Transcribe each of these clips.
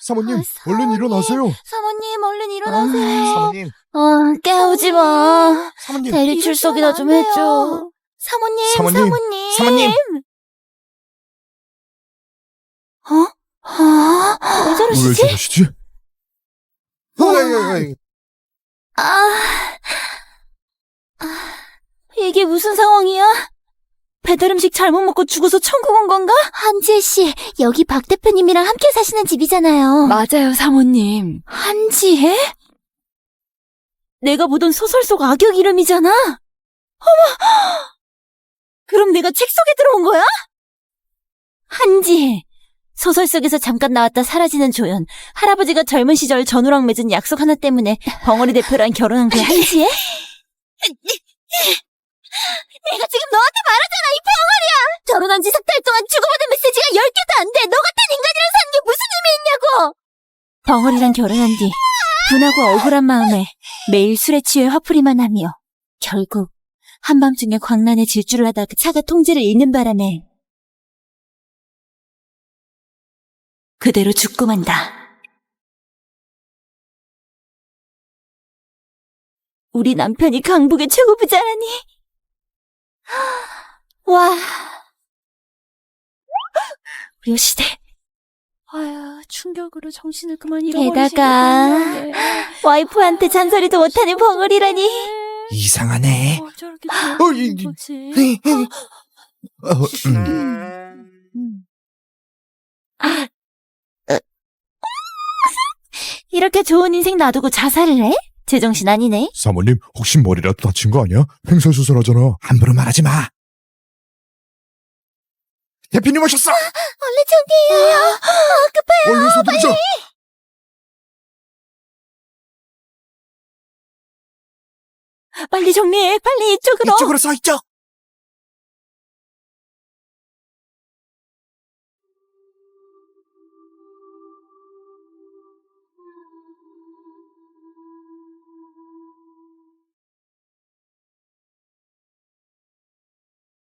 사모님, 아, 얼른 사모님. 일어나세요. 사모님, 얼른 일어나세요. 사모님, 어, 깨우지 마. 사모님, 대리 출석이나 좀 해줘. 사모님, 사모님, 사모님. 사모님. 어? 어? 왜왜 저러시지? 저러시지? 어이, 어이, 아, 아, 이게 무슨 상황이야? 배달 음식 잘못 먹고 죽어서 천국 온 건가? 한지혜 씨, 여기 박 대표님이랑 함께 사시는 집이잖아요. 맞아요, 사모님. 한지혜? 내가 보던 소설 속 악역 이름이잖아? 어머! 그럼 내가 책 속에 들어온 거야? 한지혜. 소설 속에서 잠깐 나왔다 사라지는 조연. 할아버지가 젊은 시절 전우랑 맺은 약속 하나 때문에 벙어리 대표랑 결혼한 그 한지혜? 내가 지금 너한테 말하잖아, 이 벙어리야! 결혼한 지 석 달 동안 주고받은 메시지가 10개도 안 돼! 너 같은 인간이랑 사는 게 무슨 의미 있냐고! 벙어리랑 결혼한 뒤 분하고 억울한 마음에 매일 술에 취해 화풀이만 하며 결국 한밤중에 광란에 질주를 하다 그 차가 통제를 잃는 바람에 그대로 죽고 만다. 우리 남편이 강북의 최고 부자라니. 와. 우리 시대. 아야, 충격으로 정신을 그만 게다가 잃어버리시겠군요. 와이프한테 잔소리도 못하는 벙어리라니. 이상하네. 어, 저렇게 어, 이- 이- 거지. 어, 음. 이렇게 좋은 인생 놔두고 자살을 해? 제정신 아니네. 사모님, 혹시 머리라도 다친 거 아니야? 횡설수설하잖아. 함부로 말하지 마. 대표님 오셨어! 원래 저기예요. 얼른 서두르자! 빨리 정리해. 빨리 이쪽으로. 이쪽으로 서 있죠!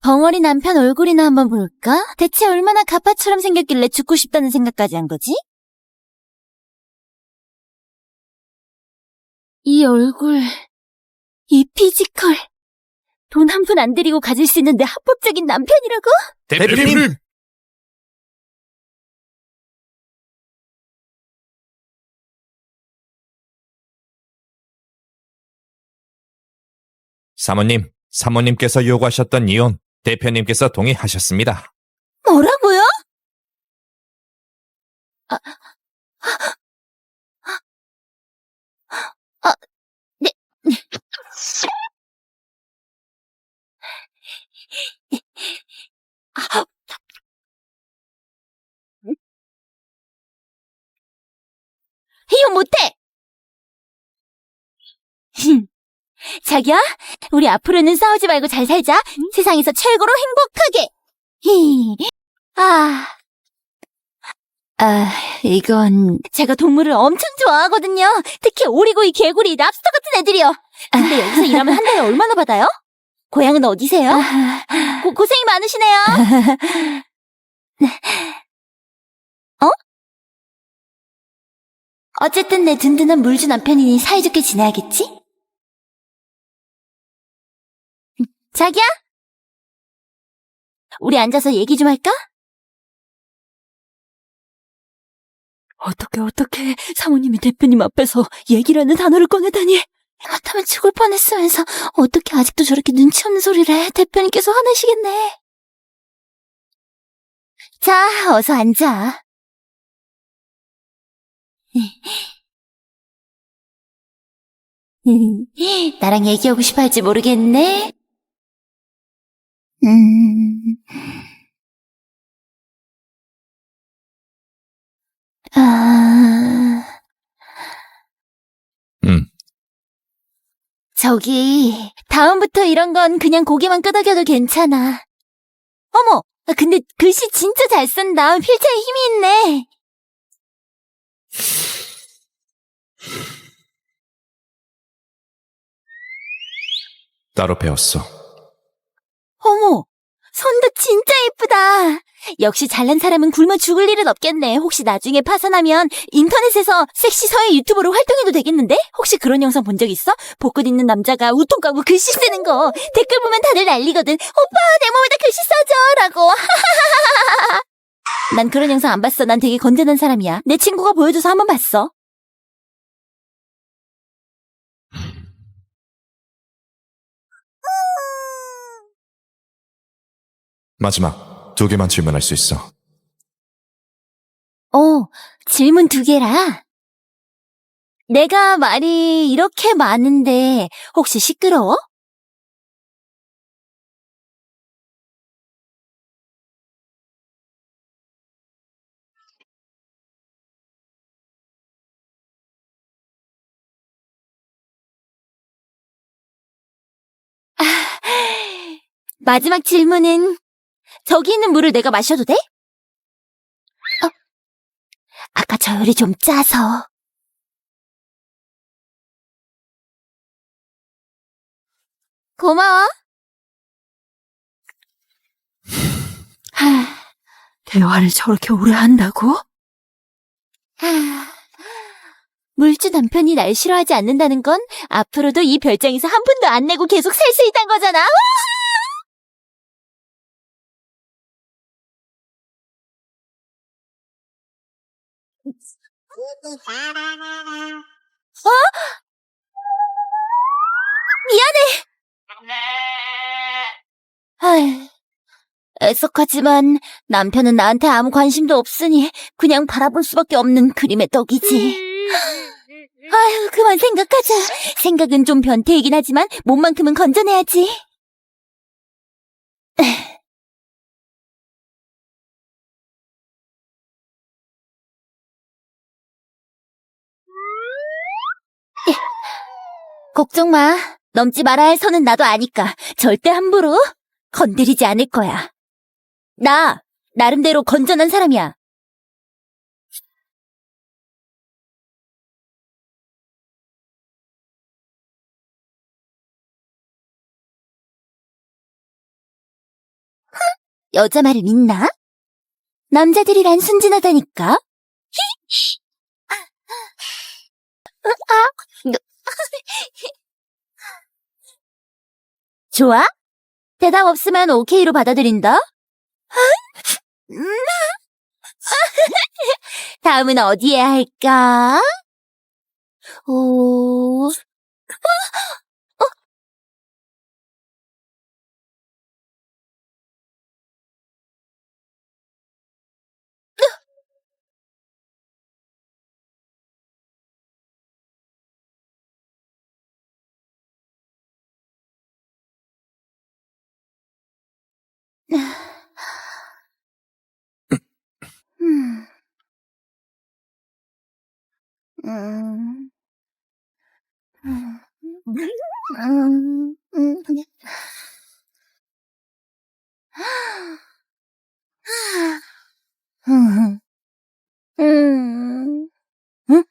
벙어리 남편 얼굴이나 한번 볼까? 대체 얼마나 가파처럼 생겼길래 죽고 싶다는 생각까지 한 거지? 이 얼굴, 이 피지컬. 돈 한 푼 안 들이고 가질 수 있는 내 합법적인 남편이라고? 대표님! 사모님, 사모님께서 요구하셨던 이혼 대표님께서 동의하셨습니다. 뭐라고요? 아, 아, 네. 아, 이혼 못해! 자기야, 우리 앞으로는 싸우지 말고 잘 살자. 세상에서 최고로 행복하게. 히. 아. 아, 이건 제가 동물을 엄청 좋아하거든요. 특히 오리고기, 개구리, 랍스터 같은 애들이요. 근데 여기서 일하면 한 달에 얼마나 받아요? 고향은 어디세요? 고, 고생이 많으시네요. 어? 어쨌든 내 든든한 물주 남편이니 사이좋게 지내야겠지? 자기야? 우리 앉아서 얘기 좀 할까? 어떻게, 어떻게, 사모님이 대표님 앞에서 얘기라는 단어를 꺼내다니. 그렇다면 죽을 뻔했으면서 어떻게 아직도 저렇게 눈치 없는 소리를 해? 대표님께서 화내시겠네. 자, 어서 앉아. 나랑 얘기하고 싶어 할지 모르겠네. 음. 아. 음. 저기, 다음부터 이런 건 그냥 고개만 끄덕여도 괜찮아. 어머, 근데 글씨 진짜 잘 쓴다. 필자에 힘이 있네. 따로 배웠어. 어머, 손도 진짜 예쁘다. 역시 잘난 사람은 굶어 죽을 일은 없겠네. 혹시 나중에 파산하면 인터넷에서 섹시 서예 유튜버로 활동해도 되겠는데? 혹시 그런 영상 본 적 있어? 복근 있는 남자가 우통 까고 글씨 쓰는 거. 댓글 보면 다들 난리거든. 오빠, 내 몸에다 글씨 써줘! 라고. 난 그런 영상 안 봤어. 난 되게 건전한 사람이야. 내 친구가 보여줘서 한번 봤어. 마지막 두 개만 질문할 수 있어. 어, 질문 두 개라. 내가 말이 이렇게 많은데 혹시 시끄러워? 아, 마지막 질문은 저기 있는 물을 내가 마셔도 돼? 아까 저열이 좀 짜서. 고마워. 하, 대화를 저렇게 오래 한다고? 하. 물주 남편이 날 싫어하지 않는다는 건 앞으로도 이 별장에서 한 푼도 안 내고 계속 살 수 있다는 거잖아. 어? 아휴, 애석하지만 남편은 나한테 아무 관심도 없으니 그냥 바라볼 수밖에 없는 그림의 떡이지. 아휴, 그만 생각하자. 생각은 좀 변태이긴 하지만 몸만큼은 건전해야지. 걱정 마. 넘지 말아야 할 선은 나도 아니까 절대 함부로 건드리지 않을 거야. 나 나름대로 건전한 사람이야. 여자 말을 믿나? 남자들이란 순진하다니까. 좋아? 대답 없으면 오케이로 받아들인다. 음. 다음은 어디에 할까? 오, 음. 음. 음. 음. 음. 음. 음. 응?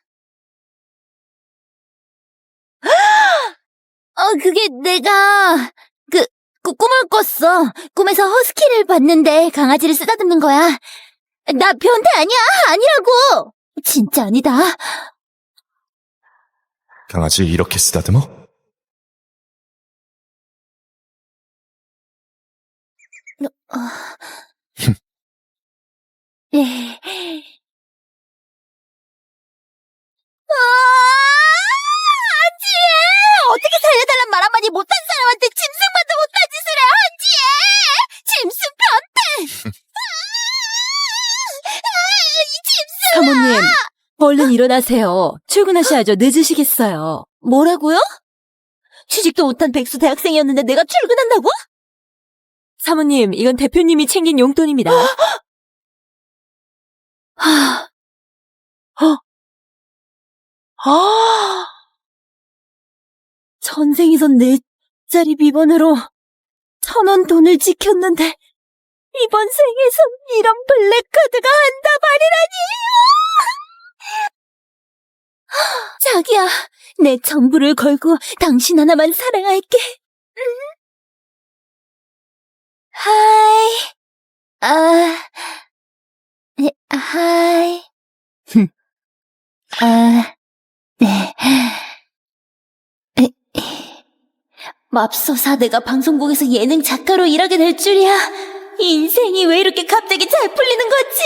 어, 그게 내가, 그, 그 꿈을 꿨어. 꿈에서 허스키를 봤는데 강아지를 쓰다듬는 거야. 나 변태 아니야! 아니라고! 진짜 아니다. 강아지 이렇게 쓰다듬어? 예. 아, 한지혜! 어떻게 살려달란 말 한마디 못한 사람한테 짐승만도 못한 짓을 해, 한지혜! 짐승 변태! 아, 이 짐승! 사모님, 얼른 일어나세요. 출근하셔야죠. 늦으시겠어요. 뭐라고요? 취직도 못한 백수 대학생이었는데 내가 출근한다고? 사모님, 이건 대표님이 챙긴 용돈입니다. 하, 아! 전생에선 네 자리 비번으로 천 원 돈을 지켰는데 이번 생에선 이런 블랙카드가 한다 말이라니! 자기야, 내 전부를 걸고 당신 하나만 사랑할게. 음. 하이. 아, 네, 하이. 아, 네. 에, 맙소사 내가 방송국에서 예능 작가로 일하게 될 줄이야. 인생이 왜 이렇게 갑자기 잘 풀리는 거지?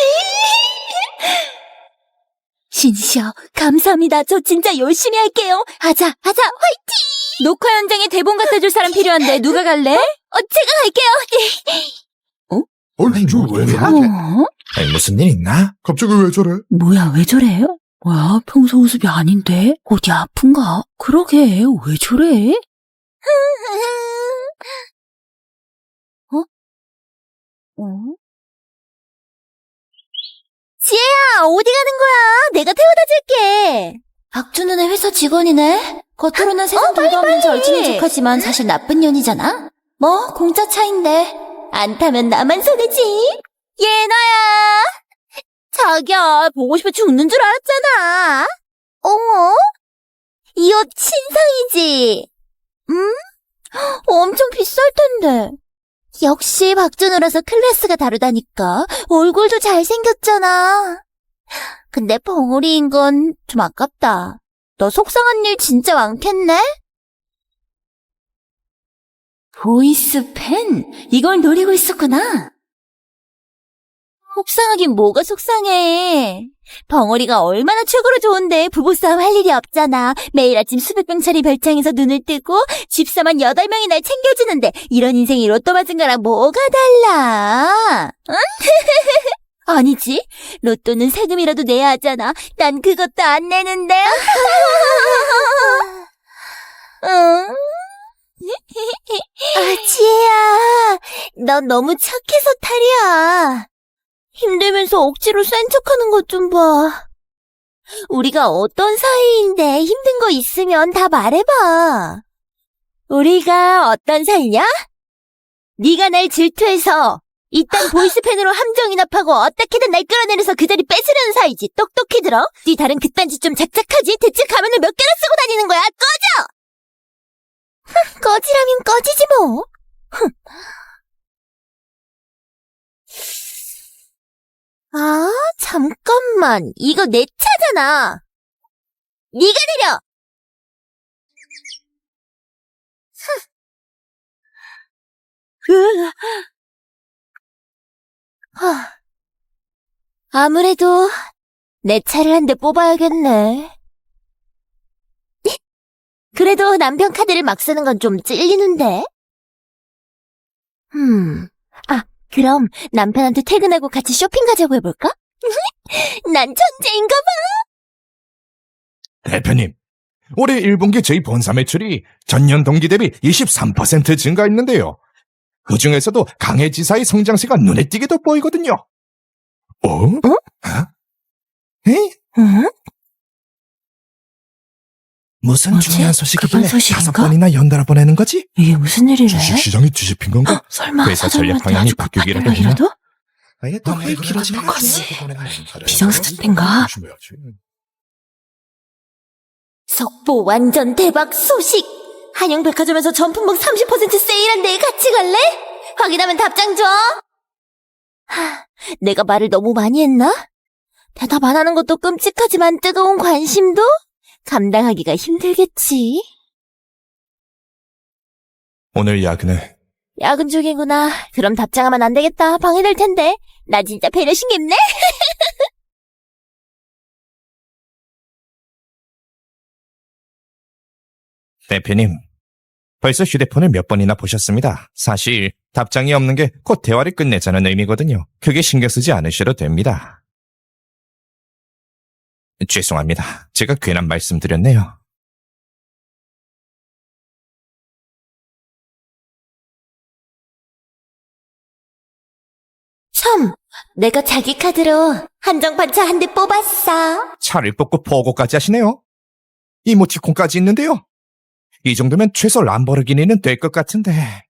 신시여, 감사합니다. 저 진짜 열심히 할게요. 하자, 하자, 화이팅! 녹화 현장에 대본 갖다 줄 사람 필요한데 누가 갈래? 어, 제가 갈게요. 어이, 저왜 저래? 어? 아니, 무슨 일 있나? 갑자기 왜 저래? 뭐야, 왜 저래? 뭐야, 평소 모습이 아닌데? 어디 아픈가? 그러게, 왜 저래? 지혜야, 어디 가는 거야? 내가 태워다 줄게. 박준우네 회사 직원이네. 겉으로는 세상 둘도 없는 절친인 척하지만 사실 나쁜 년이잖아. 뭐 공짜 차인데 안 타면 나만 손해지. 예나야. 자기야, 보고 싶어 죽는 줄 알았잖아. 어머? 이 옷 신상이지? 음? 엄청 비쌀 텐데. 역시 박준우라서 클래스가 다르다니까. 얼굴도 잘생겼잖아. 근데 벙어리인 건 좀 아깝다. 너 속상한 일 진짜 많겠네? 보이스 팬? 이걸 노리고 있었구나. 속상하긴 뭐가 속상해. 벙어리가 얼마나 최고로 좋은데 부부싸움 할 일이 없잖아. 매일 아침 수백 병짜리 별장에서 눈을 뜨고 집사만 여덟 명이 날 챙겨주는데 이런 인생이 로또 맞은 거랑 뭐가 달라? 응? 아니지. 로또는 세금이라도 내야 하잖아. 난 그것도 안 내는데. 응? 아, 지혜야. 넌 너무 착해서 탈이야. 힘들면서 억지로 센 척하는 것 좀 봐. 우리가 어떤 사이인데 힘든 거 있으면 다 말해봐. 우리가 어떤 사이냐? 네가 날 질투해서 이딴 보이스팬으로 함정 인합하고 어떻게든 날 끌어내려서 그 자리 뺏으려는 사이지. 똑똑히 들어. 네 다른 그딴 짓 좀 작작하지. 대체 가면을 몇 개나 쓰고 다니는 거야. 꺼져! 흥, 꺼지라면 꺼지지 뭐. 흥. 아, 잠깐만. 이거 내 차잖아. 네가 내려. 으, 하, 아무래도 내 차를 한 대 뽑아야겠네. 그래도 남편 카드를 막 쓰는 건 좀 찔리는데. 음, 아, 그럼 남편한테 퇴근하고 같이 쇼핑 가자고 해볼까? 난 천재인가 봐. 대표님, 올해 1분기 저희 본사 매출이 전년 동기 대비 23% 증가했는데요. 그 중에서도 강해 지사의 성장세가 눈에 띄게 돋보이거든요. 어? 어? 에? 응? 무슨 뭐지? 중요한 소식이길래? 다섯 번이나 연달아 보내는 거지? 이게 무슨 일이래? 주식 시장이 뒤집힌 건가? 헉, 설마 회사 전략 방향이 바뀌기라도 했나? 그러지? 거지? 비상스태프인가? 속보 완전 대박 소식! 한영백화점에서 전품목 30% 세일한데 같이 갈래? 확인하면 답장 줘! 하, 내가 말을 너무 많이 했나? 대답 안 하는 것도 끔찍하지만 뜨거운 관심도 감당하기가 힘들겠지. 오늘 야근에 야근 중이구나. 그럼 답장하면 안 되겠다. 방해될 텐데. 나 진짜 배려심 깊네? 대표님, 벌써 휴대폰을 몇 번이나 보셨습니다. 사실 답장이 없는 게 곧 대화를 끝내자는 의미거든요. 크게 신경 쓰지 않으셔도 됩니다. 죄송합니다. 제가 괜한 말씀 드렸네요. 내가 자기 카드로 한정판차 한 대 뽑았어. 차를 뽑고 보고까지 하시네요. 이모티콘까지 있는데요. 이 정도면 최소 람보르기니는 될 것 같은데.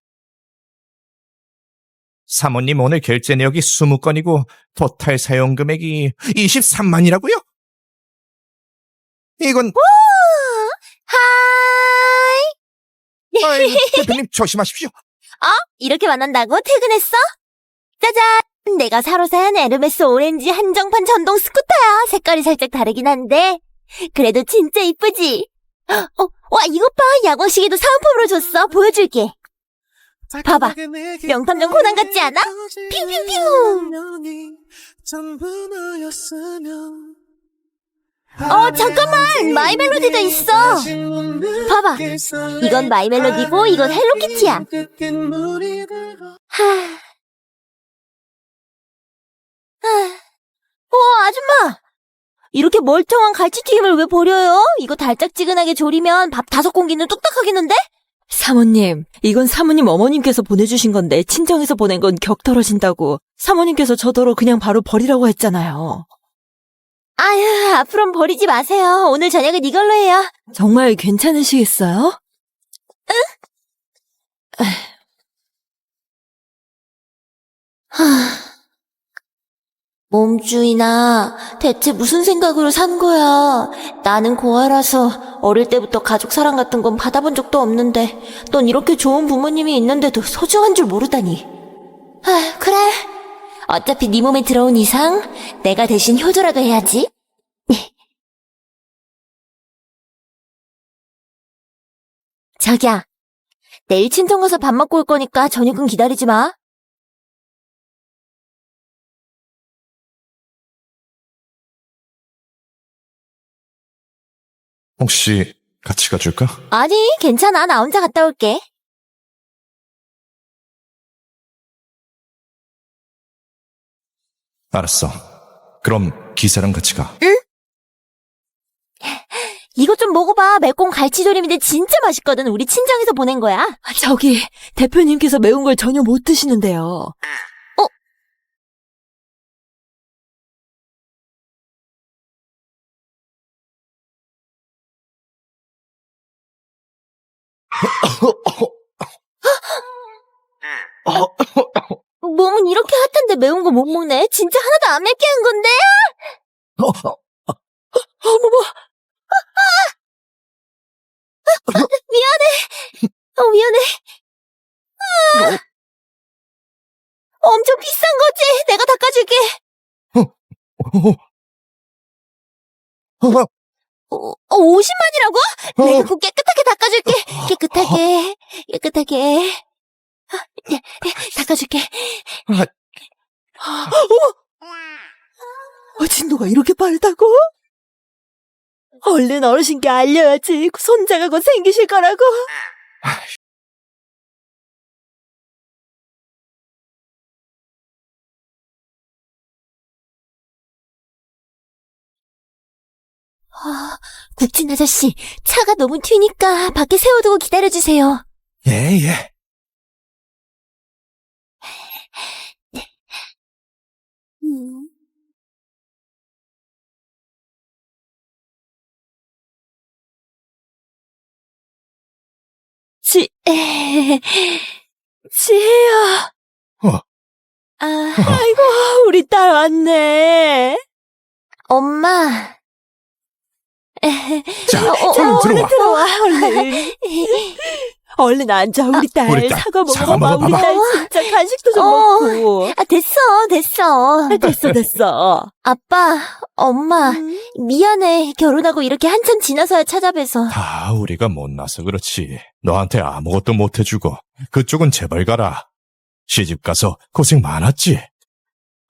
사모님 오늘 결제 내역이 20건이고 토탈 사용 금액이 23만이라고요? 이건 하이! 아이고, 대표님 조심하십시오. 이렇게 만난다고 퇴근했어? 짜잔! 내가 사러 산 에르메스 오렌지 한정판 전동 스쿠터야. 색깔이 살짝 다르긴 한데. 그래도 진짜 이쁘지? 어, 와, 이것 봐. 야광시계도 사은품으로 줬어. 보여줄게. 봐봐. 명탐정 코난 같지 않아? 핑핑핑! 어, 잠깐만! 마이 멜로디도 있어! 봐봐. 이건 마이 멜로디고, 이건 헬로키티야. 하... 하... 어, 아줌마! 이렇게 멀쩡한 갈치튀김을 왜 버려요? 이거 달짝지근하게 조리면 밥 다섯 공기는 뚝딱 하겠는데? 사모님, 이건 사모님 어머님께서 보내주신 건데 친정에서 보낸 건 격 떨어진다고 사모님께서 저더러 그냥 바로 버리라고 했잖아요. 아유, 앞으로는 버리지 마세요. 오늘 저녁은 이걸로 해요. 정말 괜찮으시겠어요? 몸주이나 대체 무슨 생각으로 산 거야? 나는 고아라서 어릴 때부터 가족 사랑 같은 건 받아본 적도 없는데 넌 이렇게 좋은 부모님이 있는데도 소중한 줄 모르다니. 아, 그래. 어차피 네 몸에 들어온 이상 내가 대신 효도라도 해야지. 자기야, 내일 친정 가서 밥 먹고 올 거니까 저녁은 기다리지 마. 혹시 같이 가줄까? 아니, 괜찮아. 나 혼자 갔다 올게. 알았어. 그럼 기사랑 같이 가. 이것 좀 먹어봐. 매콤 갈치조림인데 진짜 맛있거든. 우리 친정에서 보낸 거야. 아, 저기, 대표님께서 매운 걸 전혀 못 드시는데요. 몸은 이렇게 핫한데 매운 거 못 먹네. 진짜 하나도 안 맵게 한 건데. 어머머, 어, 미안해. 아. 엄청 비싼 거지. 내가 닦아줄게. 어, 어, 50만이라고? 내가 꼭 깨끗하게 닦아줄게. 깨끗하게, 깨끗하게. 아, 네, 네, 닦아줄게. 어, 진도가 이렇게 빠르다고? 얼른 어르신께 알려야지. 손자가 곧 생기실 거라고. 아, 국진 아저씨, 차가 너무 튀니까 밖에 세워두고 기다려주세요. 예, 예. 음. 지, 에, 지혜야. 어. 아, 아이고, 우리 딸 왔네. 엄마. 자, 어, 어, 얼른 얼른 들어와. 들어와, 얼른. 얼른 앉아, 우리 딸. 우리 딸, 사과 사과 먹어봐, 우리 먹어봐봐. 딸 진짜 간식도 좀 어. 먹고. 아, 됐어, 됐어. 됐어, 됐어. 아빠, 엄마, 음. 미안해. 결혼하고 이렇게 한참 지나서야 찾아뵈서. 다 우리가 못나서 그렇지. 너한테 아무것도 못 해주고 그쪽은 제발 가라. 시집 가서 고생 많았지.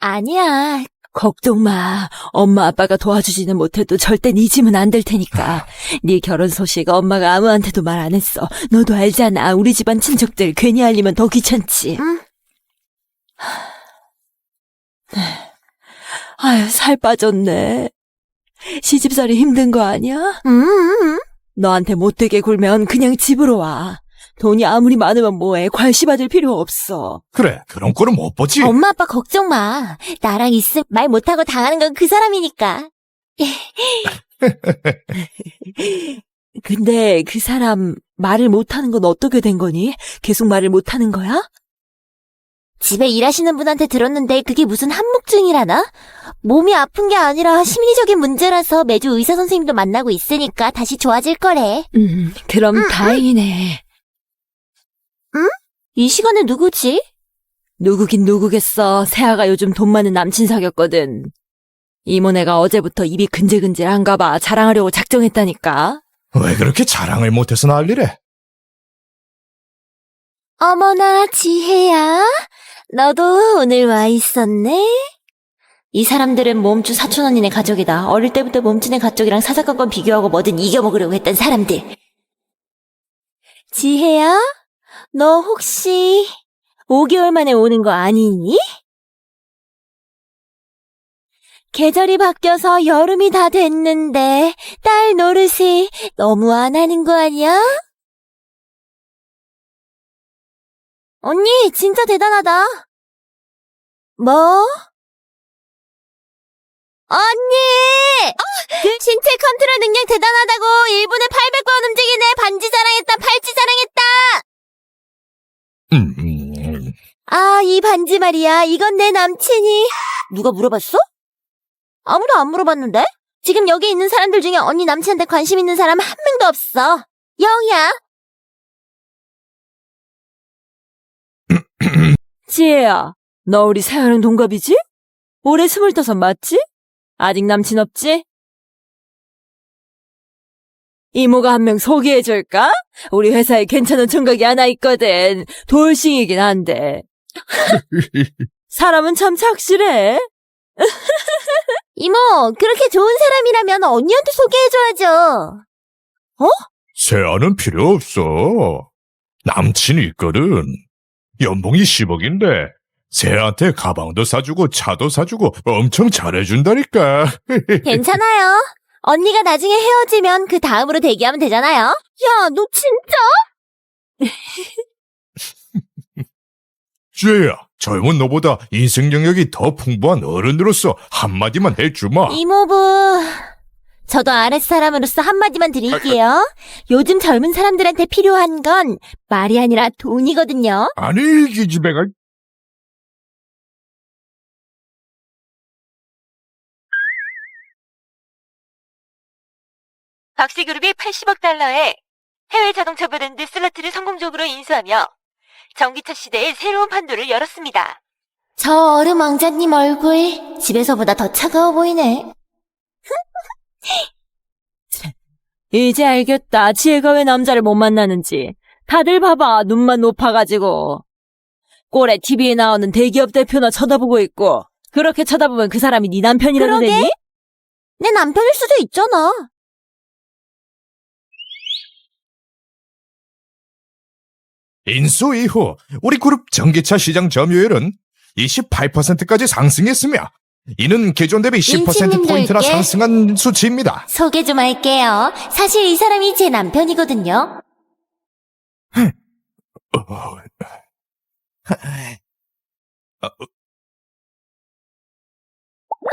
아니야. 걱정 마. 엄마 아빠가 도와주지는 못해도 절대 네 짐은 안 될 테니까. 네 결혼 소식 엄마가 아무한테도 말 안 했어. 너도 알잖아. 우리 집안 친척들 괜히 알리면 더 귀찮지. 응. 아유, 살 빠졌네. 시집살이 힘든 거 아니야? 음, 음, 너한테 못되게 굴면 그냥 집으로 와. 돈이 아무리 많으면 뭐해. 괄시받을 필요 없어. 그래, 그런 꼴은 못 보지. 엄마 아빠 걱정 마. 나랑 있음 말 못하고 당하는 건 그 사람이니까. 근데 그 사람 말을 못하는 건 어떻게 된 거니? 계속 말을 못하는 거야? 집에 일하시는 분한테 들었는데 그게 무슨 한묵증이라나? 몸이 아픈 게 아니라 심리적인 문제라서 매주 의사 선생님도 만나고 있으니까 다시 좋아질 거래. 음, 그럼 다행이네. 이 시간에 누구지? 누구긴 누구겠어. 세아가 요즘 돈 많은 남친 사귀었거든. 이모네가 어제부터 입이 근질근질한가 봐. 자랑하려고 작정했다니까. 왜 그렇게 자랑을 못해서 난리래? 어머나, 지혜야. 너도 오늘 와 있었네? 이 사람들은 몸주 사촌 언니네 가족이다. 어릴 때부터 몸주네 가족이랑 사사건건 비교하고 뭐든 이겨먹으려고 했던 사람들. 지혜야? 너 혹시 5개월 만에 오는 거 아니니? 계절이 바뀌어서 여름이 다 됐는데 딸 노릇이 너무 안 하는 거 아니야? 언니, 진짜 대단하다. 뭐? 언니! 그 신체 컨트롤 능력 대단하다고 1분에 800번 움직이네. 반지 자랑했다, 팔찌 자랑했다. 음, 음, 아, 이 반지 말이야. 이건 내 남친이. 누가 물어봤어? 아무도 안 물어봤는데? 지금 여기 있는 사람들 중에 언니 남친한테 관심 있는 사람 한 명도 없어. 영이야. 지혜야, 너 우리 세아랑 동갑이지? 올해 스물다섯 맞지? 아직 남친 없지? 이모가 한 명 소개해줄까? 우리 회사에 괜찮은 총각이 하나 있거든. 돌싱이긴 한데. 사람은 참 착실해. 이모, 그렇게 좋은 사람이라면 언니한테 소개해줘야죠. 세아는 필요 없어. 남친이 있거든. 연봉이 10억인데 세아한테 가방도 사주고 차도 사주고 엄청 잘해준다니까. 괜찮아요. 언니가 나중에 헤어지면 그 다음으로 대기하면 되잖아요. 야, 너 진짜? 쥐야, 젊은 너보다 인생 영역이 더 풍부한 어른으로서 한마디만 해주마. 이모부. 저도 아랫사람으로서 한마디만 드릴게요. 요즘 젊은 사람들한테 필요한 건 말이 아니라 돈이거든요. 아니, 이 집애가 박씨그룹이 80억 달러의 해외 자동차 브랜드 슬라트를 성공적으로 인수하며 전기차 시대의 새로운 판도를 열었습니다. 저 얼음 왕자님 얼굴 집에서보다 더 차가워 보이네. 이제 알겠다. 지혜가 왜 남자를 못 만나는지. 다들 봐봐. 눈만 높아가지고. 꼴에 TV에 나오는 대기업 대표나 쳐다보고 있고. 그렇게 쳐다보면 그 사람이 네 남편이라도 그러게. 되니? 내 남편일 수도 있잖아. 인수 이후 우리 그룹 전기차 시장 점유율은 28%까지 상승했으며 이는 기존 대비 10%포인트나 인치님들께 상승한 수치입니다. 소개 좀 할게요. 사실 이 사람이 제 남편이거든요. 어,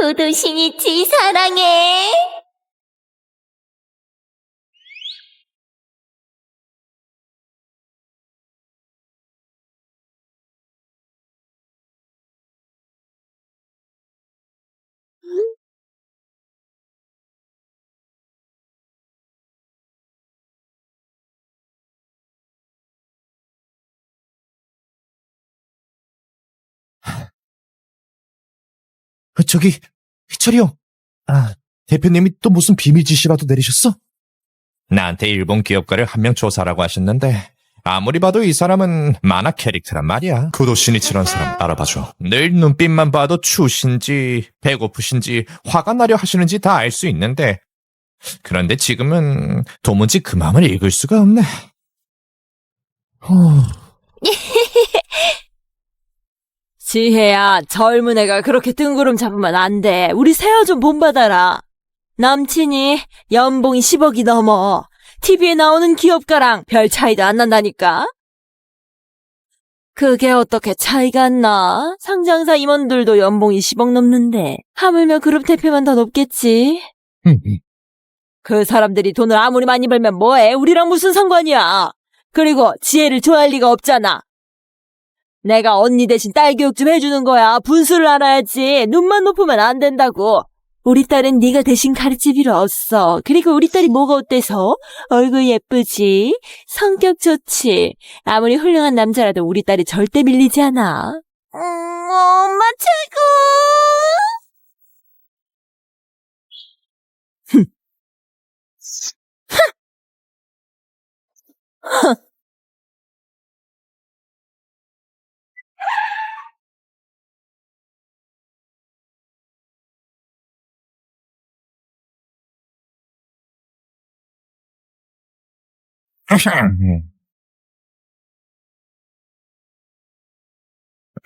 우두신이치 사랑해. 저기 희철이 형. 아, 대표님이 또 무슨 비밀 지시라도 내리셨어? 나한테 일본 기업가를 한 명 조사라고 하셨는데 아무리 봐도 이 사람은 만화 캐릭터란 말이야. 구도 신이치란 사람 알아봐줘. 늘 눈빛만 봐도 추우신지 배고프신지 화가 나려 하시는지 다 알 수 있는데 그런데 지금은 도무지 그 마음을 읽을 수가 없네. 지혜야, 젊은 애가 그렇게 뜬구름 잡으면 안 돼. 우리 세아 좀 본받아라. 남친이 연봉이 10억이 넘어. TV에 나오는 기업가랑 별 차이도 안 난다니까. 그게 어떻게 차이가 안 나? 상장사 임원들도 연봉이 10억 넘는데 하물며 그룹 대표만 더 높겠지. 그 사람들이 돈을 아무리 많이 벌면 뭐해? 우리랑 무슨 상관이야? 그리고 지혜를 좋아할 리가 없잖아. 내가 언니 대신 딸 교육 좀 해주는 거야. 분수를 알아야지. 눈만 높으면 안 된다고. 우리 딸은 네가 대신 가르칠 필요 없어. 그리고 우리 딸이 뭐가 어때서? 얼굴 예쁘지? 성격 좋지? 아무리 훌륭한 남자라도 우리 딸이 절대 밀리지 않아. 음, 엄마 최고!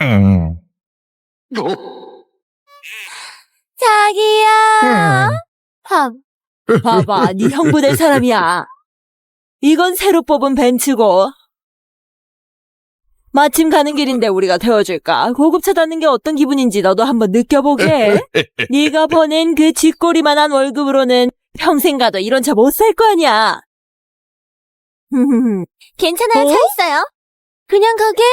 음. 자기야! 밥, 봐봐, 네 형부 될 사람이야. 이건 새로 뽑은 벤츠고. 마침 가는 길인데 우리가 태워줄까? 고급차 타는 게 어떤 기분인지 너도 한번 느껴보게. 네가 버는 그 쥐꼬리만한 월급으로는 평생 가도 이런 차 못 살 거 아니야. 괜찮아요, 어? 차 있어요. 그냥 가게?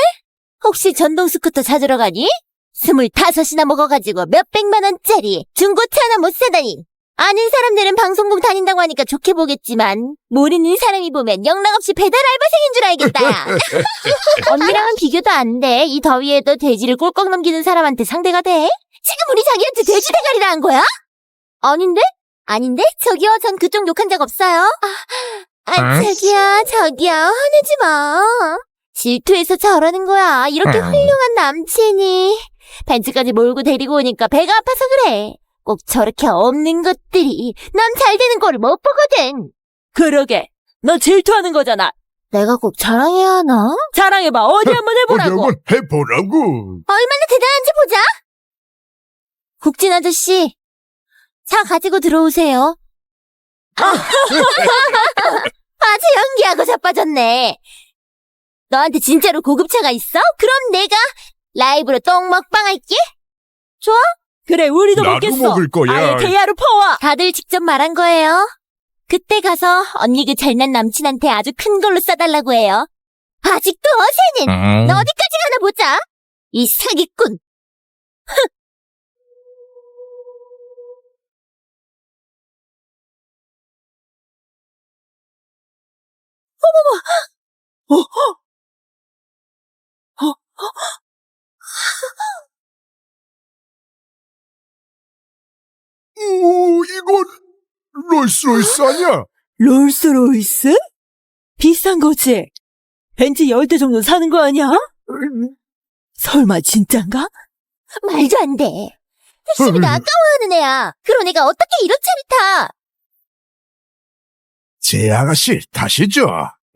혹시 전동 스쿠터 찾으러 가니? 스물다섯이나 먹어가지고 몇백만 원짜리 중고차 하나 못 사다니. 아는 사람들은 방송국 다닌다고 하니까 좋게 보겠지만 모르는 사람이 보면 영락없이 배달 알바생인 줄 알겠다. 야. 언니랑은 비교도 안 돼. 이 더위에도 돼지를 꿀꺽 넘기는 사람한테 상대가 돼? 지금 우리 자기한테 돼지 대가리라 한 거야? 아닌데? 아닌데? 저기요, 전 그쪽 욕한 적 없어요. 아, 아 응? 자기야, 자기야, 화내지 마. 질투해서 저러는 거야. 이렇게 응. 훌륭한 남친이. 벤츠까지 몰고 데리고 오니까 배가 아파서 그래. 꼭 저렇게 없는 것들이 난잘 되는 꼴을 못 보거든. 그러게. 너 질투하는 거잖아. 내가 꼭 자랑해야 하나? 자랑해봐. 어디 한번 해보라고. 어디 한번 해보라고. 얼마나 대단한지 보자. 국진 아저씨, 차 가지고 들어오세요. 아주 연기하고 자빠졌네. 너한테 진짜로 고급차가 있어? 그럼 내가 라이브로 똥 먹방 할게. 그래, 우리도 나도 먹겠어. 먹을 거야. 아예 대야로 퍼와. 다들 직접 말한 거예요. 그때 가서 언니 그 잘난 남친한테 아주 큰 걸로 싸달라고 해요. 아직도 어세는 음. 너 어디까지 가나 보자. 이 사기꾼. 오, 이건 롤스로이스 아니야? 롤스로이스? 비싼 거지? 벤츠 열 대 정도 사는 거 아니야? 설마 진짠가? 말도 안 돼. 택시비가 아까워하는 애야. 그런 애가 어떻게 이런 차를 타? 제 아가씨 타시죠.